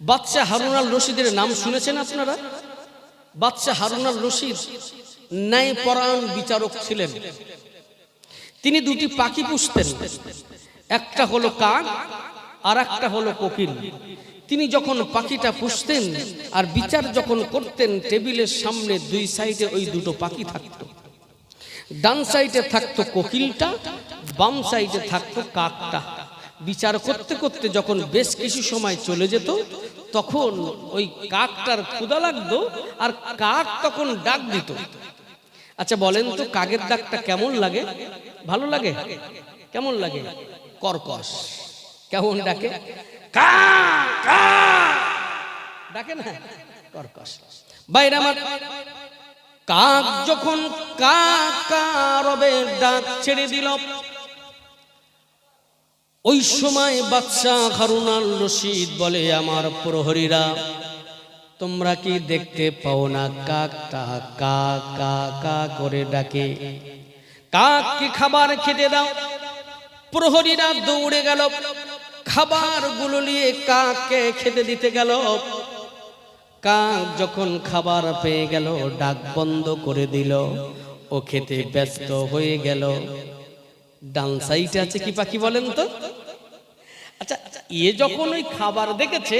বাচ্চা হারুন আল রশিদের নাম শুনেছেন আপনারা? বাচ্চা হারুন আল রশিদ ন্যায় পরায়ণ বিচারক ছিলেন। তিনি দুটি পাখি পুষতেন। একটা হলো কাক, আর একটা হলো কোকিল। তিনি যখন পাখিটা পুষতেন আর বিচার যখন করতেন, টেবিলের সামনে দুই সাইডে ওই দুটো পাখি থাকতো। ডান সাইডে থাকতো কোকিলটা, বাম সাইডে থাকতো কাকটা। বিচার করতে করতে যখন বেশ কিছু সময় চলে যেত, তখন ওই কাকটার ক্ষুদা লাগতো আর কাক তখন ডাক দিত। আচ্ছা বলেন তো কাকের ডাকটা কেমন লাগে? ভালো লাগে? কেমন লাগে? কর্কশ। কেমন ডাকে? ডাকে না? কর্কশ। বাইরে আমার কাক যখন কাকা রবের ডাক ছেড়ে দিল ওই সময় বাচ্চা হারুনাল রশিদ বলে, আমার প্রহরীরা, তোমরা কি দেখতে পাও না? কাকটা কা কা কা করে ডাকে। কাক কি খাবার খেতে দাও? প্রহরীরা দৌড়ে গেল। খাবারগুলো নিয়ে কাককে খেতে দিতে গেল। কাক যখন খাবার পেয়ে গেল, ডাক বন্ধ করে দিল। ও খেতে ব্যস্ত হয়ে গেল। ডান সাইডে আছে কি পাখি বলেন তো? এ যখন ওই খাবার দেখেছে,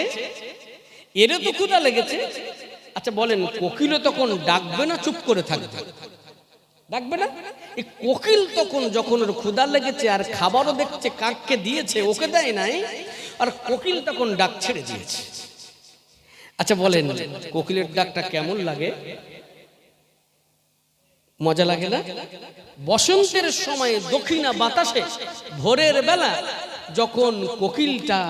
এরও তো ক্ষুধা লেগেছে। আচ্ছা বলেন, কোকিলও তখন ডাকবে না, চুপ করে থাকবে? ডাকবে না? এই কোকিল তখন যখন ওর ক্ষুধা লেগেছে আর খাবারও দেখছে, কাককে দিয়েছে, ওকে দেয় নাই, আর কোকিল তখন ডাক ছেড়ে দিয়েছে। আচ্ছা বলেন, কোকিলের ডাকটা কেমন লাগে? মজা লাগে না? বসন্তের সময় দক্ষিণা বাতাসে ভোরের বেলা যখন কোকিলটা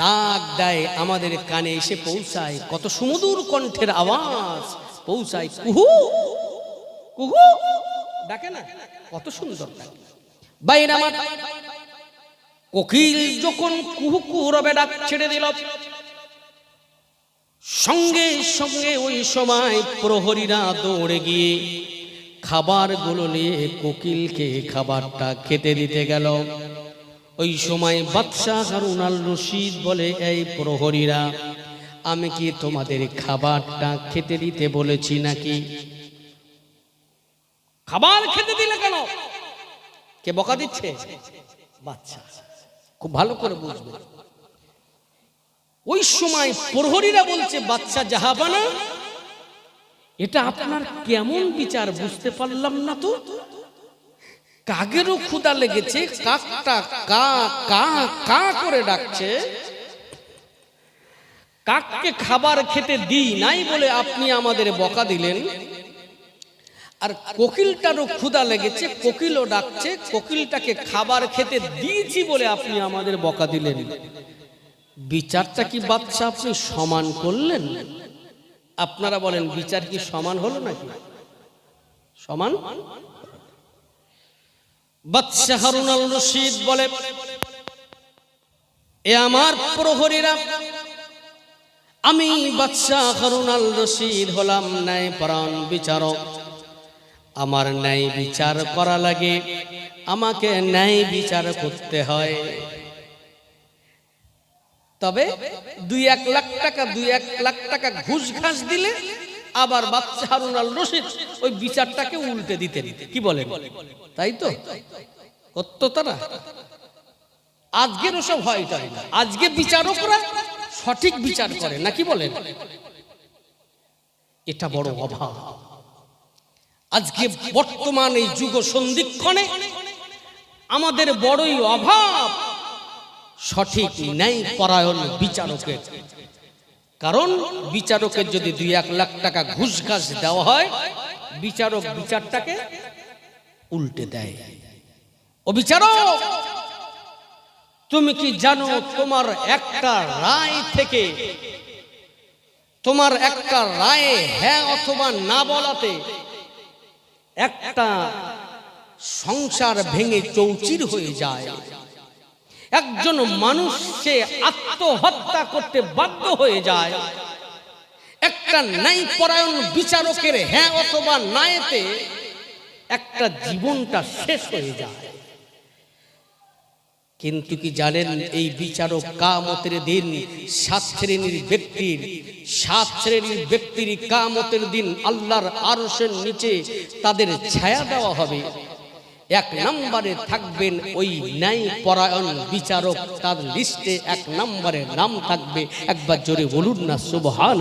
ডাক দেয় আমাদের কানে, এসে পৌঁছায় কত সুমধুর কণ্ঠের আওয়াজ। পৌঁছায়, কুহু কুহু। ডাকে না? কত সুন্দর বাইরে আমার কোকিল যখন কুহু কুহু রবে ডাক ছেড়ে দিল। সঙ্গে সঙ্গে ওই সময় প্রহরীরা দৌড়ে গিয়ে খাবারগুলো নিয়ে কোকিলকে খাবারটা খেতে দিতে গেল। ওই সময় বাদশাহ হারুন আল রশিদ বলে এই প্রহরীরা আমি কি তোমাদের খাবারটা খেতে দিতে বলেছি নাকি? খাবার খেতে দিলে কেন? কে বকা দিচ্ছে? বাচ্চা খুব ভালো করে বুঝবে। ওই সময় প্রহরীরা বলছে বাচ্চা জাহাবানা এটা আপনার কেমন বিচার বুঝতে পারলাম না তো? কাগেরও ক্ষুদা লেগেছে? কাকটা কা কা কা করে ডাকছে। কাককে খাবার খেতে দিই নাই বলে আপনি আমাদের বকা দিলেন। আর কোকিলটারও ক্ষুদা লেগেছে, কোকিলও ডাকছে, কোকিলটাকে খাবার খেতে দিয়েছি বলে আপনি আমাদের বকা দিলেন। বিচারটা কি বাচ্চা আপনি সমান করলেন? আপনারা বলেন, বিচার কি সমান হলো নাকি? সমান? রশিদ বলে, এ আমার প্রহরীরা, আমি বাচ্চা হারুন আল রশিদ হলাম ন্যায় পরাণ বিচারক। আমার ন্যায় বিচার করা লাগে, আমাকে ন্যায় বিচার করতে হয়। তবে দুই এক লাখ টাকা, দুই এক লাখ টাকা ঘুষ ঘাস দিলে আবার বাচ্চা হারুন আল রশিদ ওই বিচারটাকে উল্টে দিতেন। কি বলে তাই তো? করতো তারা? আজকের ওসব হয় তাই না? আজকে বিচারকরা সঠিক বিচার করে নাকি বলেন? এটা বড় অভাব। আজকে বর্তমান এই যুগ সন্ধিক্ষণে আমাদের বড়ই অভাব সঠিক ন্যায় পরায়ণ বিচারকের। কারণ বিচারকের যদি দুই এক লাখ টাকা ঘুষ ঘাস দেওয়া হয়, বিচারক বিচারটাকে উল্টে দেয়। ও বিচারক তুমি কি জানো তোমার একটা রায় থেকে, তোমার একটা রায়ে হ্যাঁ অথবা না বলাতে একটা সংসার ভেঙে চৌচির হয়ে যায়। একজন মানুষ সে আত্মহত্যা করতে বাধ্য হয়ে যায়। একটা ন্যায় পরায়ণ বিচারকের হ্যাঁ অথবা নায়েতে একটা জীবনটা শেষ হয়ে যায়। কিন্তু কি জানেন এই বিচারক কামতের দিন, সাত শ্রেণির ব্যক্তির, সাত শ্রেণির ব্যক্তির কামতের দিন আল্লাহর আরসের নিচে তাদের ছায়া দেওয়া হবে। এক নম্বরে থাকবেন ওই ন্যায় পরায়ণ বিচারক। তার লিস্টে এক নম্বরে নাম থাকবে। একবার জোরে বলুন না সুবহান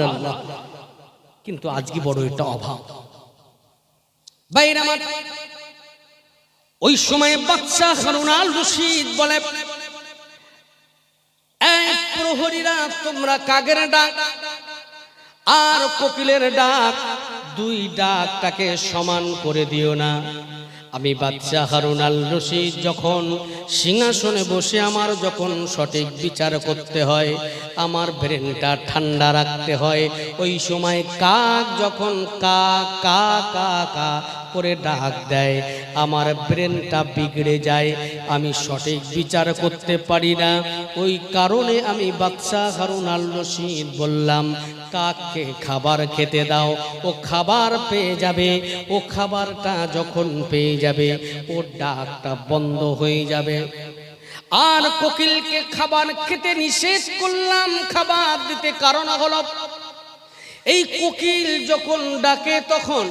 কিন্তু আজকে বড় এটা অভাব। ওই সময় বাচ্চা হারুনাল রশিদ বলে, এক প্রহরীরা তোমরা কাগের ডাক আর কোকিলের ডাক। দুই ডাকটাকে সমান করে দিও না। আমি বাচ্চা হারুন আল রশিদ যখন সিংহাসনে বসে আমার যখন সঠিক বিচার করতে হয়, আমার ব্রেনটা ঠান্ডা রাখতে হয়। ওই সময় কাক যখন কা কা কা কা করে ডাক দেয়। আমার ব্রেনটা বিগড়ে যায়। আমি সঠিক বিচার করতে পারি না। ওই কারণে আমি বাচ্চা হারুন আল রশিদ বললাম, কাককে খাবার খেতে দাও। ও খাবার পেয়ে যাবে। ও খাবারটা যখন পেয়ে যাবে ও ডাকটা বন্ধ হয়ে যাবে। আর কোকিলকে খাবার খেতে নিষেধ করলাম। খাবার দিতে কারণ হলো এই কোকিল যখন ডাকে তখন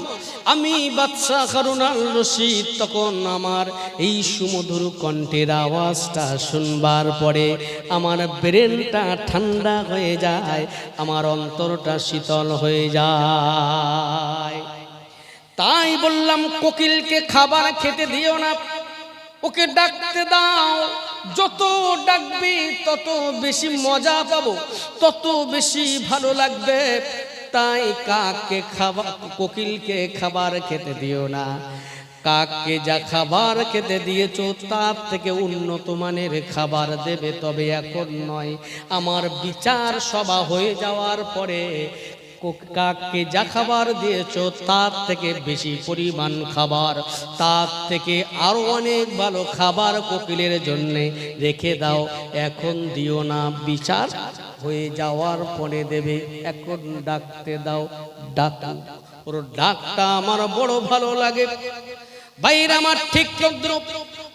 আমি বাদশাহ কারুনাল রশিদ তখন আমার এই সুমধুর কণ্ঠের আওয়াজটা শুনবার পরে আমার ব্রেনটা ঠান্ডা হয়ে যায়, আমার অন্তরটা শীতল হয়ে যায়। তাই বললাম, কোকিলকে খাবার খেতে দিও না, ওকে ডাকতে দাও। যত ডাকবি তত বেশি মজা পাবো, তত বেশি ভালো লাগবে। তাই কাককে খাবার কোকিলকে খাবার খেতে দিও না। কাককে যা খাবার খেতে দিয়েছ, তার থেকে উন্নত মানের খাবার দেবে, তবে এখন নয়। আমার বিচার সভা হয়ে যাওয়ার পরে কাককে যা খাবার দিয়েছ, তার থেকে বেশি পরিমাণ খাবার, তার থেকে আরও অনেক ভালো খাবার কোকিলের জন্যে রেখে দাও। এখন দিও না, বিচার হয়ে যাওয়ার পরে দেবে। এখন ডাকতে দাও, ডাক। ওর ডাকটা আমার বড় ভালো লাগে। বাইরে আমার ঠিক তদ্রুপ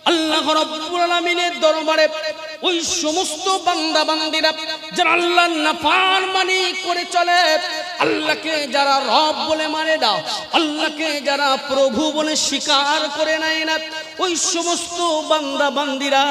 আল্লাহ রব্বুল আলামিনের দরবারে ওই সমস্ত বান্দা বান্দিরা যারা আল্লাহর নাফরমানি করে চলে আল্লাহকে যারা রব বলে মানে দাও আল্লাহকে যারা প্রভু বলে স্বীকার করে নেয় না, ওই সমস্ত বান্দা বান্দিরা,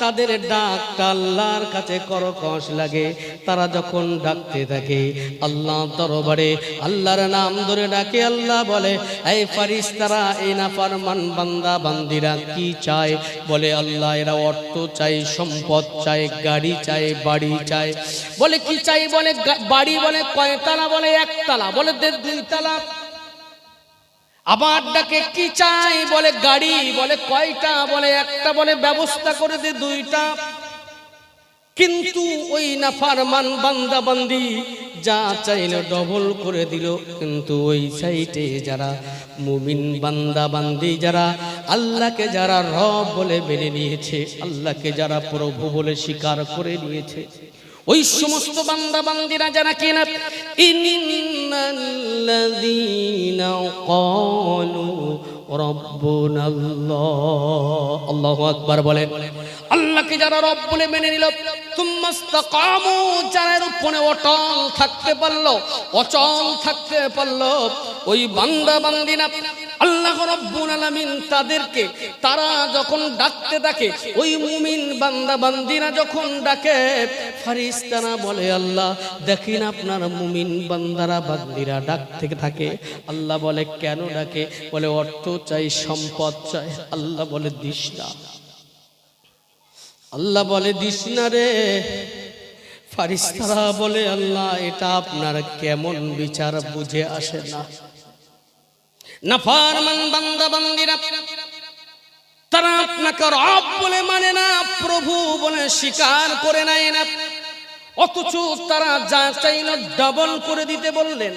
তাদের ডাকটা আল্লাহর কাছে করকশ লাগে। তারা যখন ডাকতে থাকে আল্লাহ দরবারে আল্লাহর নাম ধরে ডাকে, আল্লাহ বলে, এই ফারিস তারা এই না ফারমান বান্দা বান্দিরা, কি চায়? বলে, আল্লাহ, এরা অর্থ চাই সম্পদ চায়, গাড়ি চায়, বাড়ি চায়। বলে, কি চাই বলে? বাড়ি বলে, কয়তালা বলে একতলা, বলে দে- দুইতলা। আবার ডাকে, কি চাই? বলে, গাড়ি। বলে, কয়টা? বলে, একটা। বলে, ব্যবস্থা করে দে দুইটা। কিন্তু ওই নাফারমান বান্দা বান্দি যা চাইলো ডবল করে দিল। কিন্তু ওই সাইটে যারা মুমিন বান্দা বান্দি যারা আল্লাহকে যারা রব বলে মেনে নিয়েছে, আল্লাহকে যারা প্রভু বলে স্বীকার করে নিয়েছে ওই সমস্ত বান্দা বান্দিরা যারা কিনা বলেন। আল্লাহকে যারা রব বলে মেনে নিল অটল থাকতে পারল, অচল থাকতে পারল, ওই বান্দা বান্দিনা আল্লাহ রব্বুল আলামিন তাদেরকে, তারা যখন ডাকতে ডাকে, ওই মুমিন বান্দা বান্দিনা যখন ডাকে ফারিস্তানা বলে, আল্লাহ, দেখেন আপনার মুমিন বান্দারা বান্দিরা ডাক থেকে থাকে। আল্লাহ বলে, কেন ডাকে? বলে, অর্থ চাই, সম্পদ চাই। আল্লাহ বলে, দিস না। আল্লাহ বলে, দিস না রে। ফারিস্তারা বলে, আল্লাহ, এটা আপনার কেমন বিচার বুঝে আসে না। নাফারমান বান্দা বান্দিরা তারা আপনাকে রব বলে মানে না, প্রভু বলে স্বীকার করে নেয় না। অথচ তারা যা চাইল ডাবল করে দিতে বললেন।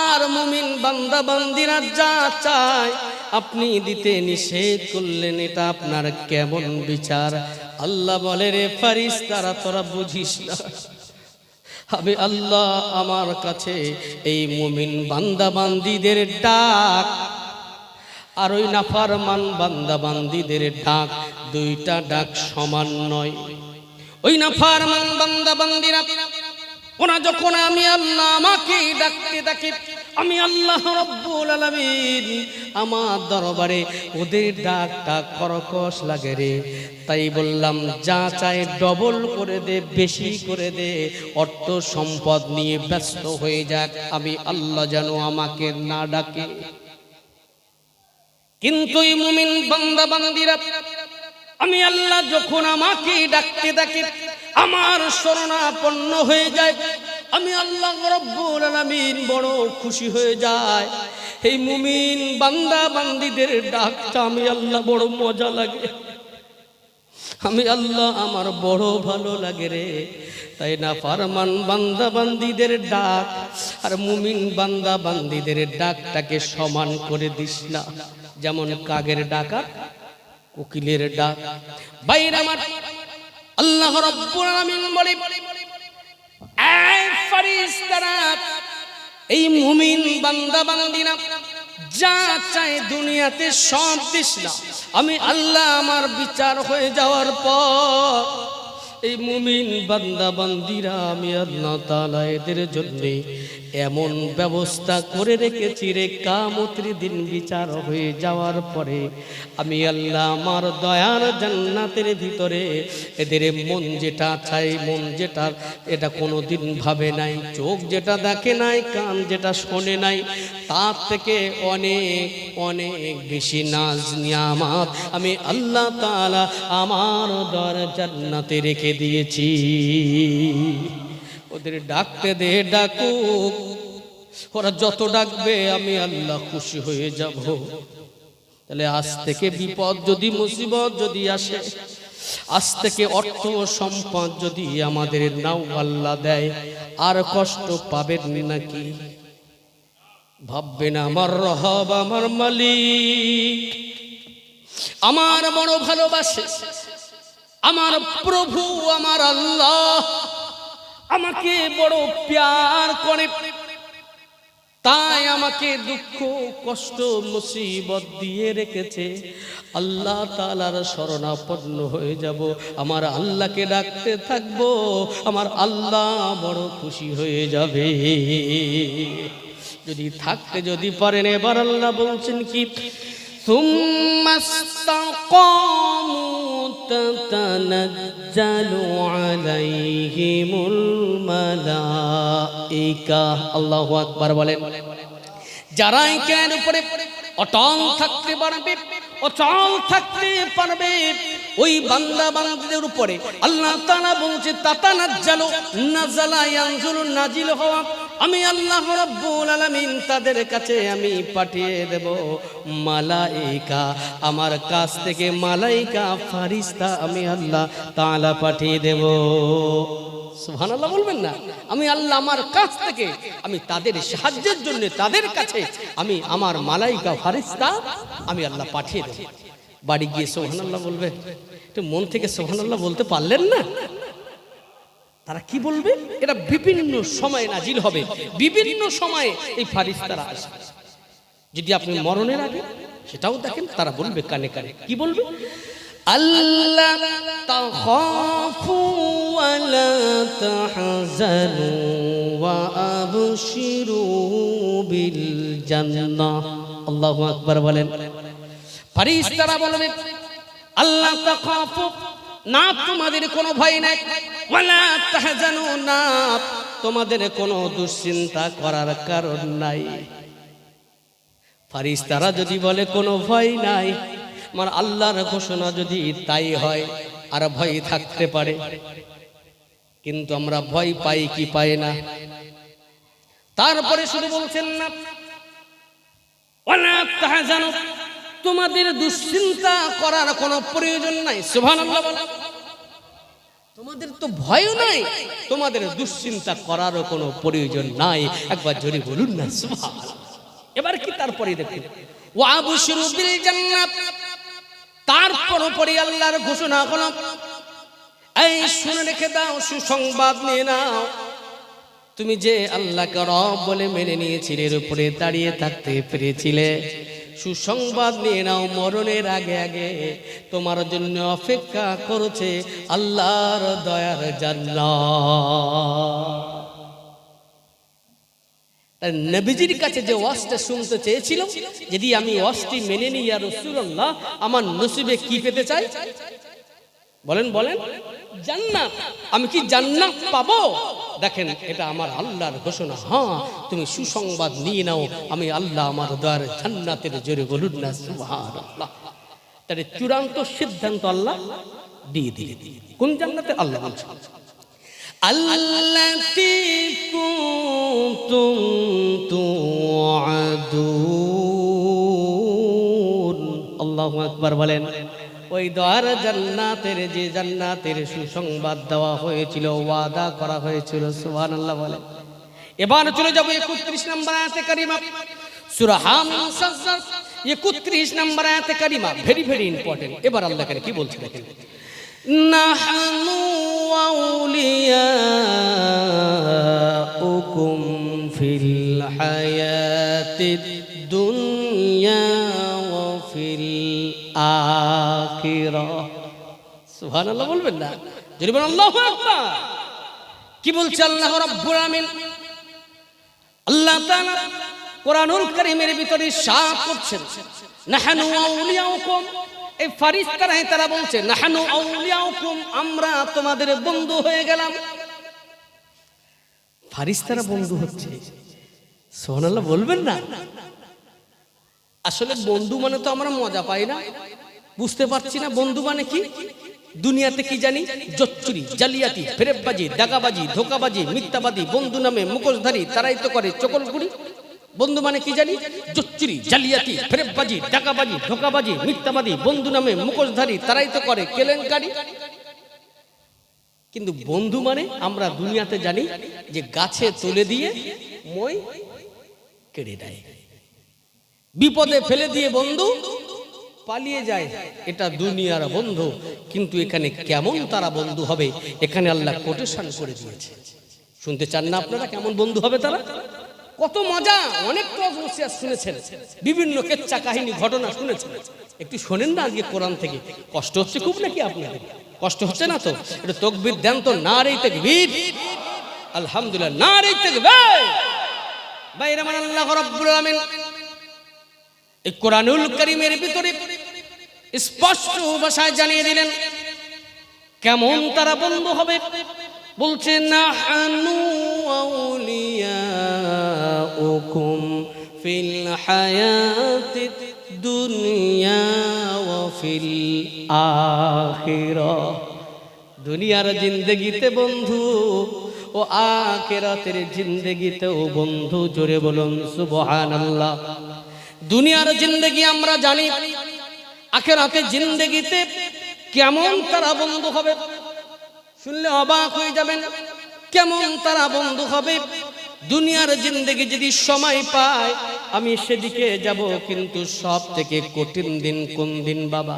আর মুমিন বান্দা বান্দিরা যা চায়, আপনি দিতে নিষেধ করলেন, এটা আপনার কেমন বিচার? আল্লাহ বলে, রে ফারিস তারা তোরা বুঝিস না। আমি আল্লাহ আমার কাছে এই মুমিন বান্দা বান্দিদের ডাক। আর ওই নাফারমান বান্দা বান্দিদের ডাক দুইটা ডাক সমান নয়। ওই না ফারমান বান্দা বান্দিরা ওনা যখন আমি আল্লাহ আমাকে ডাকতে ডাকে আমি আল্লাহ রব্বুল আলামিন। আমার দরবারে ওদের ডাকটা করকশ লাগে রে। তাই বললাম, যা চাই ডবল করে দে, বেশি করে দে। অর্থ সম্পদ নিয়ে ব্যস্ত হয়ে যাক। আমি আল্লাহ যেন আমাকে না ডাকে। কিন্তু মুমিন বান্দা বান্দিরা, আমি আল্লাহ যখন আমাকে ডাকতে ডাকে আমার শরণাপন্ন হয়ে যায়। আমি আল্লাহ রব্বুল আলামিন বড় খুশি হয়ে যায় এই মুমিন বান্দা বান্দিদের ডাকটা আমি আল্লাহ বড় মজা লাগে। আমি আল্লাহ আমার বড় ভালো লাগে রে। তাই না, ফারমান বান্দা বান্দিদের ডাক আর মুমিন বান্দা বান্দিদের ডাকটাকে সমান করে দিস না। যেমন কাগের ডাকা উকিলের ডাক। বাইরে আমার আল্লাহ রব্বুল আলামিন বলে এই মুমিন বান্দা বান্দিনা যা চাই দুনিয়াতে সব দিস না। আমি আল্লাহ আমার বিচার হয়ে যাওয়ার পর, এই মুমিন বান্দা বান্দিরা আমি আল্লাহ তালা এদের জন্য এমন ব্যবস্থা করে রেখেছি রে, কামত্রি দিন বিচার হয়ে যাওয়ার পরে আমি আল্লাহ আমার দয়ার জান্নাতের ভিতরে এদের মন যেটা চাই, মন যেটা এটা কোনো দিন ভাবে নাই, চোখ যেটা দেখে নাই, কান যেটা শোনে নাই, তার থেকে অনেক অনেক বেশি নাজ নিয়ামাত আমি আল্লাহ তাআলা আমার দর জান্নাতে রেখে দিয়েছি। ওদের ডাকতে দে ডাকুক। ওরা যত ডাকবে, আমি আল্লাহ খুশি হয়ে যাব। তাহলে আজ থেকে বিপদ যদি, মুসিবত যদি আসে, আজ থেকে অর্থ সম্পদ যদি আমাদের নাও আল্লাহ দেয়, আর কষ্ট পাবেন নাকি? ভাববেন আমার রহব, আমার মালিক, আমার বড় ভালোবাসে, আমার প্রভু, আমার আল্লাহ। আমাকে বড় প্যার করে। তাই আমাকে দুঃখ, কষ্ট, মুসিবত দিয়ে রেখেছে। আল্লাহ তালার শরণাপন্ন হয়ে যাব। আমার আল্লাহকে ডাকতে থাকব। আমার আল্লাহ বড় খুশি হয়ে যাবে। যদি থাকতে যদি পারেন, এবার আল্লাহ বলছেন কি? ثم استقاموا تتنزل عليهم الملائكة الله أكبر বলেন যারা জ্ঞান উপরে অটল থাকতে পারবে অচল থাকতে পারবে ওই বান্দা বান্দাদের উপরে আল্লাহ তাআলা বলছে তাতা নাজ্জালু নাজালা ইয়ানজুলু নাজিল হওয়া আমি আল্লাহ রাব্বুল আলামিন তাদের কাছে আমি পাঠিয়ে দেব। মালাইকা, আমার কাছ থেকে মালাইকা ফারিস্তা আমি আল্লাহ তাআলা পাঠিয়ে দেব। সুবহানাল্লাহ বলবেন না? আমি আল্লাহ আমার কাছ থেকে, আমি তাদের সাহায্যের জন্য তাদের কাছে আমি আমার মালাইকা ফারিস্তা আমি আল্লাহ পাঠিয়ে দেব। বাড়ি গিয়ে সোহানাল্লাহ বলবে? একটু মন থেকে সোহানাল্লাহ বলতে পারলেন না? তারা কি বলবে? এটা বিভিন্ন সময়ে নাজিল হবে। বিভিন্ন সময়ে এই ফারিস্তারা আসবে। যদি আপনি মরণের আগে সেটাও দেখেন, তারা বলবে কানে কানে। কি বলবে? আল্লাহ তাখাফু ওয়ালা তাহজানু ওয়া আবশিরু বিল জান্নাহ। আল্লাহু আকবার বলেন। ফারিস্তারা বলবে, আল্লাহ তাখাফু না, তোমাদের কোনো ভয় নাই। ওয়ালা তাহজানু না, তোমাদের কোনো দুশ্চিন্তা করার কারণ নাই। ফারিস্তারা যদি বলে কোনো ভয় নাই, আমার আল্লাহর ঘোষণা যদি তাই হয়, আর ভয় থাকতে পারে। কিন্তু আমরা ভয় পাই কি পাই না। তারপরে শুধু বলছেন না, ওয়ালা তাহজানু তোমাদের দুশ্চিন্তা করার কোনো প্রয়োজন নাই। তোমাদের তো ভয় নাই, তোমাদের দুশ্চিন্তা করারও কোনো প্রয়োজন নাই। একবার জোরে বলুন না এবার কি তারপরে দেখুন? ওয়া আবশিরু বিল তারপর পরে আল্লাহর ঘোষণা হলো, এই শুনে রেখে দাও, সুসংবাদ নিয়ে নাও। তুমি যে আল্লাহকে রব বলে মেনে নিয়েছিলে, এর উপরে দাঁড়িয়ে থাকতে পেরেছিলে সুসংবাদ নিয়ে নাও মরণের আগে আগে। তোমার জন্য অপেক্ষা করছে আল্লাহর দয়ার জান্নাত। নবীজির কাছে যে ওয়াজটা শুনতে চেয়েছিল যদি আমি ওয়াজটি মেনে নিই আর রসুল্লাহ আমার নসিবে কি পেতে চাই? বলেন বলেন। জান্নাত। আমি কি জান্নাত পাবো? দেখেন, এটা আমার আল্লাহর ঘোষণা। হ্যাঁ তুমি সুসংবাদ নিয়ে নাও। আমি আল্লাহ আমার দ্বার জান্নাতের জোরে বলুন না সুহার আল্লাহ তাহলে চূড়ান্ত সিদ্ধান্ত আল্লাহ দিয়ে দিয়ে দিয়ে কোন জান্নাতে? আল্লাহ আল্লাহ আল্লাতি কুতুম তুআদুন। আল্লাহু আকবার বলেন। ওই দ্বার জান্নাতের যে জান্নাতের সুসংবাদ দেওয়া হয়েছিল ওয়াদা করা হয়েছিল সুবহানাল্লাহ বলেন এবার চলে যাব 31 নম্বর আয়াতে কারিমা সূরা হামিম সাজ্জার 31 নম্বর আয়াতে কারিমা ভেরি ভেরি ইম্পর্টেন্ট এবার আল্লাহ এখানে কি বলছে দেখেন نحن أولياؤكم في الحياة الدنيا সুবহান আল্লাহ বলবেন না। যদি বলেন, আল্লাহ কি বলছে আল্লাহ রাব্বুল আমিন আল্লাহ তাআলা কোরআনুল কারীমের ভিতরে সাফ করছেন। নাহানু আউলিয়াউকুম। এই ফারিস্তারাই তারা বলছে, নাহানু আউলিয়াউকুম, আমরা তোমাদের বন্ধু হয়ে গেলাম। ফারিস্তারা বন্ধু হচ্ছে। সোহানাল্লাহ বলবেন না। আসলে বন্ধু মানে তো আমরা মজা পাই না। বুঝতে পারছি না বন্ধু মানে কি? দুনিয়াতে কি জানি? জচ্চুরি জালিয়াতি, ফেরেববাজি দাগাবাজি ধোকাবাজি, মিথ্যাবাদী, বন্ধু নামে মুখোশধারী, তারাই তো করে চকলগুড়ি বন্ধু মানে কি জানি? জচ্চুরি জালিয়াতি, ফেরেববাজি, ডাকাবাজি, ধোকাবাজি, মিথ্যাবাদী, বন্ধু নামে মুখোশধারী, তারাই তো করে কেলেঙ্কারি। কিন্তু বন্ধু মানে আমরা দুনিয়াতে জানি যে গাছে তুলে দিয়ে মই কেড়ে দেয় বিপদে ফেলে দিয়ে বন্ধু পালিয়ে যায়, এটা দুনিয়ার বন্ধু। কিন্তু এখানে কেমন তারা বন্ধু হবে, এখানে আল্লাহ কোটেশন করে দিয়েছে। শুনতে চান না আপনারা কেমন বন্ধু হবে তারা? কত মজা, অনেক শুনেছেন। বিভিন্ন কেচ্চা কাহিনী, ঘটনা শুনেছেন। একটু শোনেন না আজকে কোরআন থেকে। কষ্ট হচ্ছে খুব নাকি আপনাদের? কষ্ট হচ্ছে না তো? এটা তকবির দেন তো না রে তকবির। আলহামদুলিল্লাহ না রে তকবির। বাইরে মান আল্লাহ রাব্বুল আলামিন, এই কোরআনুল করিমের ভিতরে স্পষ্ট ভাষায় জানিয়ে দিলেন কেমন তারা বন্ধু হবে? বলছে না আউলিয়াউকুম ফিল হায়াতি দুনিয়া ওয়া ফিল আখিরাহ। দুনিয়ার জিন্দগিতে বন্ধু ও আখেরাতের জিন্দগিতেও বন্ধু জোরে বলুন সুবহানাল্লাহ। দুনিয়ার জিন্দগি আমরা জানি আখেরাতের জিন্দেগিতে কেমন তারা বন্ধু হবে? শুনলে অবাক হয়ে যাবেন, কেমন তারা বন্ধু হবে? দুনিয়ার জিন্দেগি যদি সময় পায়, আমি সেদিকে যাব কিন্তু সব থেকে কঠিন দিন কোন দিন বাবা?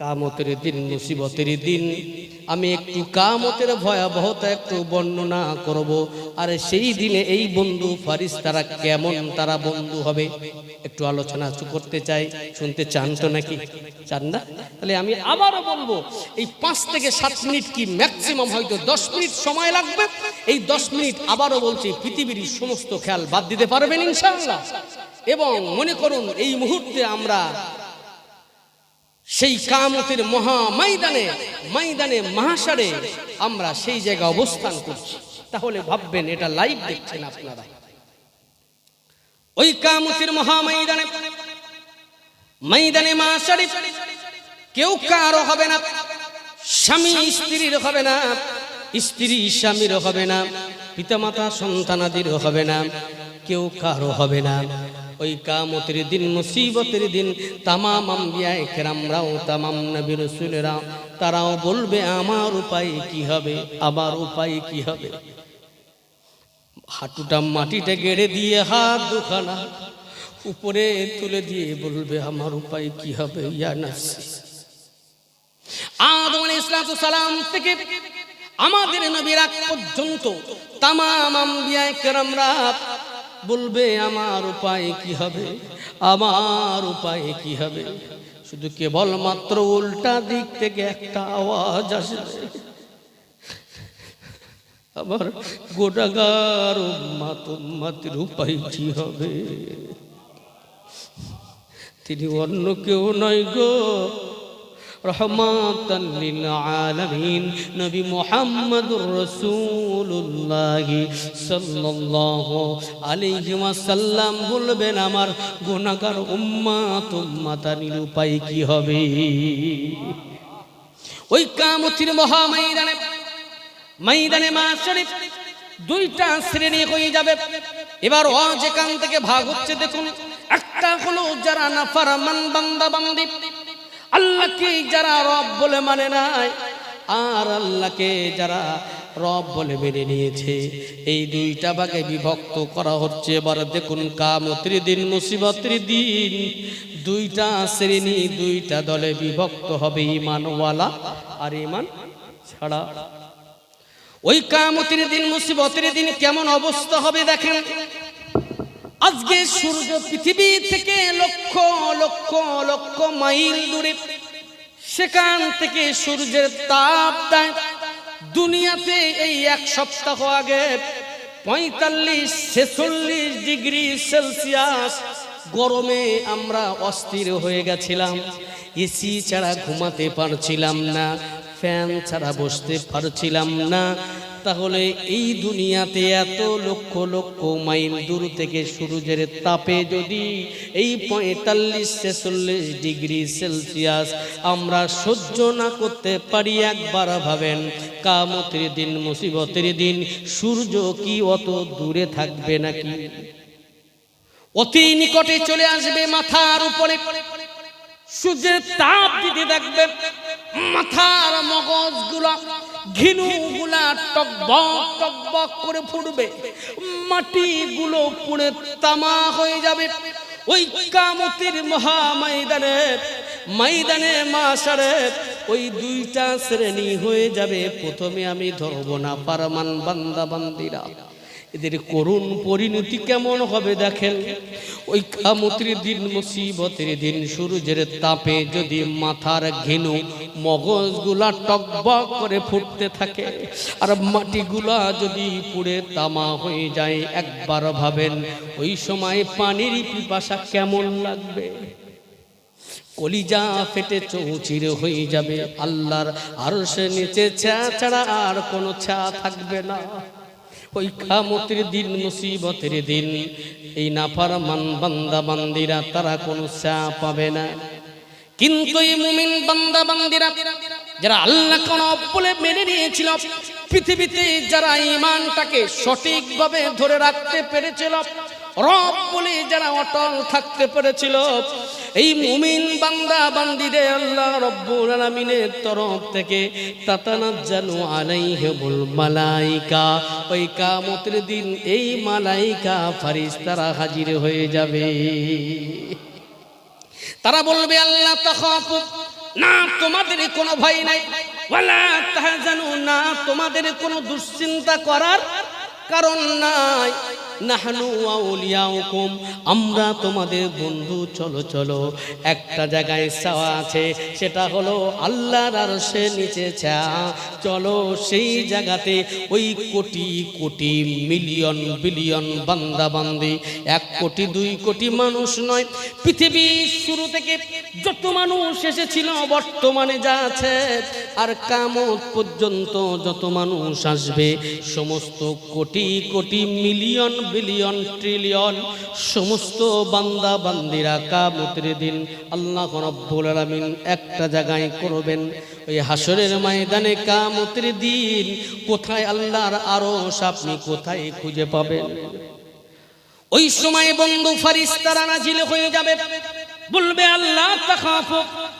কামতের দিন, মুসিবতের দিন। আমি একটু কামতের ভয়াবহতা একটু বর্ণনা করব। আর সেই দিনে এই বন্ধু ফারিস তারা কেমন তারা বন্ধু হবে? একটু আলোচনা করতে চাই। শুনতে চান তো নাকি? চান না? তাহলে আমি আবারও বলব, এই পাঁচ থেকে সাত মিনিট কি ম্যাক্সিমাম হয়তো দশ মিনিট সময় লাগবে? এই দশ মিনিট আবারও বলছি, পৃথিবীর সমস্ত খেয়াল বাদ দিতে পারবেন ইনশাআল্লাহ। এবং মনে করুন, এই মুহূর্তে আমরা সেই কামতের মহা ময়দানে ময়দানে মহাসারে আমরা সেই জায়গায় অবস্থান করছি। তাহলে ভাববেন এটা লাইভ দেখছেন আপনারা। ওই কামতের মহা ময়দানে ময়দানে মহাসারে কেউ কারও হবে না, স্বামী স্ত্রীর হবে না, স্ত্রী স্বামীর হবে না, পিতামাতা সন্তানাদির হবে না, কেউ কারও হবে না। ওই কামতের দিন, মুসিবতের দিন, তামাম আম্বিয়ায় কেরামরাও, তামাম নবী রসুলেরা, তারাও বলবে, আমার উপায় কি হবে? আমার উপায় কি হবে? হাঁটুটা মাটিতে গেড়ে দিয়ে হাত দুখানা উপরে তুলে দিয়ে বলবে, আমার উপায় কি হবে সালাম থেকে আমাদের নবীর পর্যন্ত তামাম আম্বিয়ায়ে কেরামরা বলবে, আমার উপায় কি হবে? আমার উপায় কি হবে? শুধু কেবল মাত্র উল্টা দিক থেকে একটা আওয়াজ আসবে। আবার গোটাগার উম্মাত উম্মাতের উপায় কি হবে? তিনি অন্য কেউ নয় গো। রহমাতান লিল আলামিন। নবী মুহাম্মদুর রাসূলুল্লাহ সাল্লাল্লাহু আলাইহি ওয়াসাল্লাম বলবেন, আমার গুনাহগার উম্মাত উম্মাতানির উপায় কি হবে? ওই কামতির মহাময়দানে, ময়দানে মা শরীফ দুইটা শ্রেণি হয়ে যাবে। এবার ও যেখান থেকে ভাগ হচ্ছে, দেখুন, একটা হলো যারা নাফারমান বান্দা বান্দি আল্লাহকে যারা রব বলে মানে নাই, আর আল্লাহকে যারা রব বলে মেনে নিয়েছে। এই দুইটা ভাগে বিভক্ত করা হচ্ছে। এবার দেখুন, কামতির দিন, মুসিবতের দিন, দুইটা শ্রেণি, দুইটা দলে বিভক্ত হবে ইমানওয়ালা আর ইমান ছাড়া। ওই কামতির দিন, মুসিবতের দিন কেমন অবস্থা হবে দেখেন। আজকে সূর্য পৃথিবী থেকে লক্ষ লক্ষ লক্ষ মাইল দূরে। সেখান থেকে সূর্যের তাপ দেয়। দুনিয়াতে এই এক সপ্তাহ আগে পঁয়তাল্লিশ, ছেচল্লিশ ডিগ্রি সেলসিয়াস গরমে আমরা অস্থির হয়ে গেছিলাম। এসি ছাড়া ঘুমাতে পারছিলাম না, ফ্যান ছাড়া বসতে পারছিলাম না তাহলে এই দুনিয়াতে এত লক্ষ লক্ষ মাইল দূর থেকে সূর্যের তাপে যদি এই পঁয়তাল্লিশ, ছেচল্লিশ ডিগ্রি সেলসিয়াস আমরা সহ্য না করতে পারি, একবার ভাবেন, কামতের দিন, মুসিবতের দিন, সূর্য কি অত দূরে থাকবে নাকি? অতি নিকটে চলে আসবে মাথার উপরে। সূর্যের তাপ দিতে থাকবে মাথার মগজগুলা ঘিনুগুলা টকবক টকবক করে ফুটবে। মাটিগুলো পুড়ে তামা হয়ে যাবে। ওই কামতির মহা ময়দানে ময়দানে মাসারে ওই দুইটা শ্রেণি হয়ে যাবে। প্রথমে আমি ধরবো না পারমান বান্দা বান্দিরা। এদের করুণ পরিণতি কেমন হবে দেখেন? ওই কামতির দিন মুসিবতের দিন সূর্যের তাপে যদি মাথার ঘেনু মগজগুলা টকবক করে ফুটতে থাকে, আর মাটিগুলা যদি পুড়ে তামা হয়ে যায়, একবার ভাবেন ওই সময় পানির পিপাসা কেমন লাগবে? কলিজা ফেটে চৌচির হয়ে যাবে, আল্লাহর আর সে নিচে ছা ছাড়া আর কোনো ছা থাকবে না। ওই খামতির দিন, মুসিবতের দিন। এই নাফার মান বান্দা বান্দিরা, তারা কোনো চা পাবে না। কিন্তু এই মুমিন বান্দা বান্দিরা, যারা আল্লাহ কোন বলে মেনে নিয়েছিল, পৃথিবীতে যারা ইমানটাকে সঠিকভাবে ধরে রাখতে পেরেছিল রব বলে যারা অটল থাকতে পেরেছিল, এই মুমিন বান্দা বান্দিরে আল্লাহ রব্বুল আলামিনের তরফ থেকে তাতানাজ্জালু আলাইহিমুল মালাইকা। ওই কিয়ামতের দিন এই মালাইকা ফারিস্তারা হাজির হয়ে যাবে। তারা বলবে, আল্লাহ তাখাফু, না, তোমাদের কোনো ভয় নাই। ওয়ালা তাহজানু, না, তোমাদের কোনো দুশ্চিন্তা করার কারণ নাই। নাহনু আউলিয়াউকুম, আমরা তোমাদের বন্ধু, চলো চলো। একটা জায়গায় চাওয়া আছে, সেটা হলো আল্লাহর আরশে নিচে চা চলো সেই জায়গাতে ওই কোটি কোটি মিলিয়ন, বিলিয়ন বান্দা বান্দি এক কোটি, দুই কোটি মানুষ নয়। পৃথিবীর শুরু থেকে যত মানুষ এসেছিল, বর্তমানে যা আছে, আর কামত পর্যন্ত যত মানুষ আসবে, সমস্ত crore crore million billion trillion সমস্ত বান্দা বান্দিরা কামতের দিন আল্লাহ রব্বুল আলামিন একটা জায়গায় করবেন। ওই হাসরের ময়দানে কামতের দিন কোথায় আল্লাহর আরও আপনি কোথায় খুঁজে পাবেন? ওই সময় বন্ধু ফারিস্তারা নাজিল হয়ে যাবে। বলবে, আল্লাহ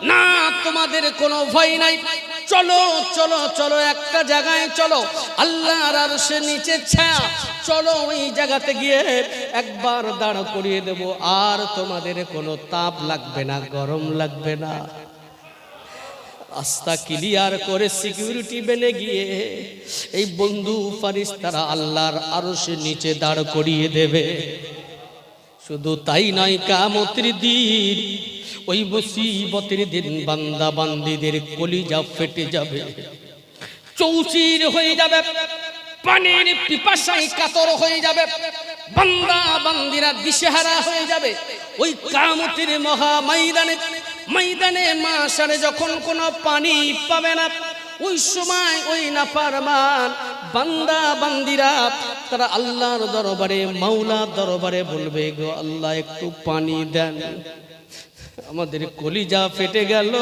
না, তোমাদের কোনো ভয় নাই। চলো চলো চলো, একটা জায়গায় চলো। আল্লাহর আরশের নিচে ছা। চলো, ওই জায়গাতে গিয়ে একবার দাঁড় করিয়ে দেব। আর তোমাদের কোনো তাপ লাগবে না, গরম লাগবে না। রাস্তা ক্লিয়ার করে সিকিউরিটি বেলে গিয়ে এই বন্ধু ফারিস তারা আল্লাহর আরও সে নিচে দাঁড় করিয়ে দেবে। শুধু তাই নয়, কামতির দিন, ওই মুসিবতের দিন বান্দা বান্দিদের কলিজা ফেটে যাবে। চৌচির হয়ে যাবে, পানির পিপাসায় কাতর হয়ে যাবে, বান্দা বান্দিরা দিশেহারা হয়ে যাবে। ওই কামতির মহা ময়দানে ময়দানে মাসারে যখন কোনো পানি পাবে না ওই সময় ওই নাফারমান বান্দা, বান্দিরা, তারা আল্লাহর দরবারে মাওলা দরবারে বলবে, গো আল্লাহ, একটু পানি দেন। আমাদের কলিজা ফেটে গেল,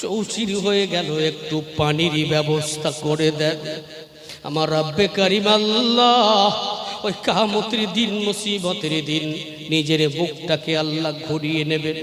চৌচির হয়ে গেল, একটু পানির ব্যবস্থা করে দেন। আমার রব্বে করিম আল্লাহ, ওই কামতির দিন, মুসিবতের দিন, নিজের বুকটাকে আল্লাহ ঘুরিয়ে নেবেন।